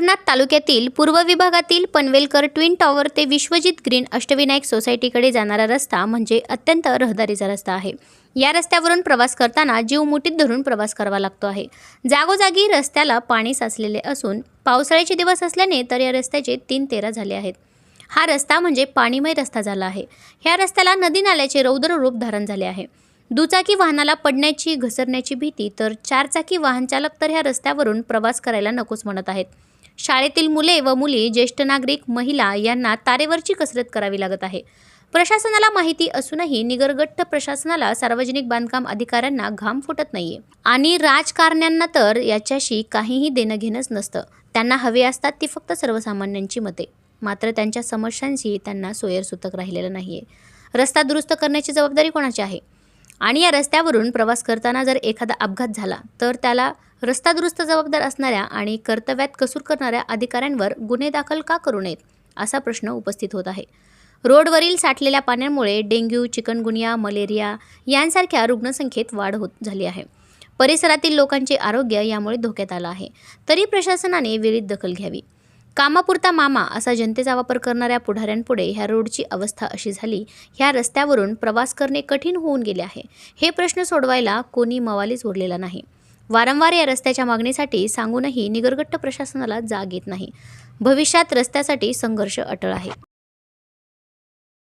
अंबरनाथ तालुक्यातील पूर्व विभागातील पनवेलकर ट्विन टॉवर ते विश्वजित ग्रीन अष्टविनायक सोसायटीकडे जाणारा रस्ता म्हणजे अत्यंत रहदारीचा रस्ता आहे. या रस्त्यावरून प्रवास करताना जीव मुठीत धरून प्रवास करावा लागतो आहे. जागोजागी रस्त्याला पाणी साचलेले असून पावसाळ्याचे दिवस असल्याने तर या रस्त्याचे तीन तेरा झाले आहेत. हा रस्ता म्हणजे पाणीमय रस्ता झाला आहे. ह्या रस्त्याला नदी नाल्याचे रौद्र रूप धारण झाले आहे. दुचाकी वाहनाला पडण्याची घसरण्याची भीती तर चारचाकी वाहनचालक तर ह्या रस्त्यावरून प्रवास करायला नकोच म्हणत आहेत. शाळेतील मुले व मुली ज्येष्ठ नागरिक महिला यांना तारेवरची कसरत करावी लागत आहे. प्रशासनाला माहिती असूनही निगरगट्ट प्रशासनाला सार्वजनिक बांधकाम अधिकाऱ्यांना घाम फुटत नाहीये. आणि राजकारण्यांना तर याच्याशी काहीही देणं घेणंच नसतं. त्यांना हवे असतात ती फक्त सर्वसामान्यांची मते. मात्र त्यांच्या समस्यांशी त्यांना सोयरसूतक राहिलेलं नाहीये. रस्ता दुरुस्त करण्याची जबाबदारी कोणाची आहे? आणि या रस्त्यावरून प्रवास करताना जर एखादा अपघात झाला तर त्याला रस्ता दुरुस्त जबाबदार असणाऱ्या आणि कर्तव्यात कसूर करणाऱ्या अधिकाऱ्यांवर गुन्हे दाखल का करू नयेत असा प्रश्न उपस्थित होत आहे. रोडवरील साठलेल्या पाण्यामुळे डेंग्यू चिकनगुनिया मलेरिया यांसारख्या रुग्णसंख्येत वाढ होत झाली आहे. परिसरातील लोकांचे आरोग्य यामुळे धोक्यात आलं आहे. तरी प्रशासनाने वेळीत दखल घ्यावी. कामापुरता मामा असा जनतेचा वापर करणाऱ्या पुढाऱ्यांपुढे ह्या रोडची अवस्था अशी झाली. ह्या रस्त्यावरून प्रवास करणे कठीण होऊन गेले आहे. हे प्रश्न सोडवायला कोणी मवालीच उरलेला नाही. वारंवार या रस्त्याच्या मागणीसाठी सांगूनही निगरगट्ट प्रशासनाला जाग येत नाही. भविष्यात रस्त्यासाठी संघर्ष अटळ आहे.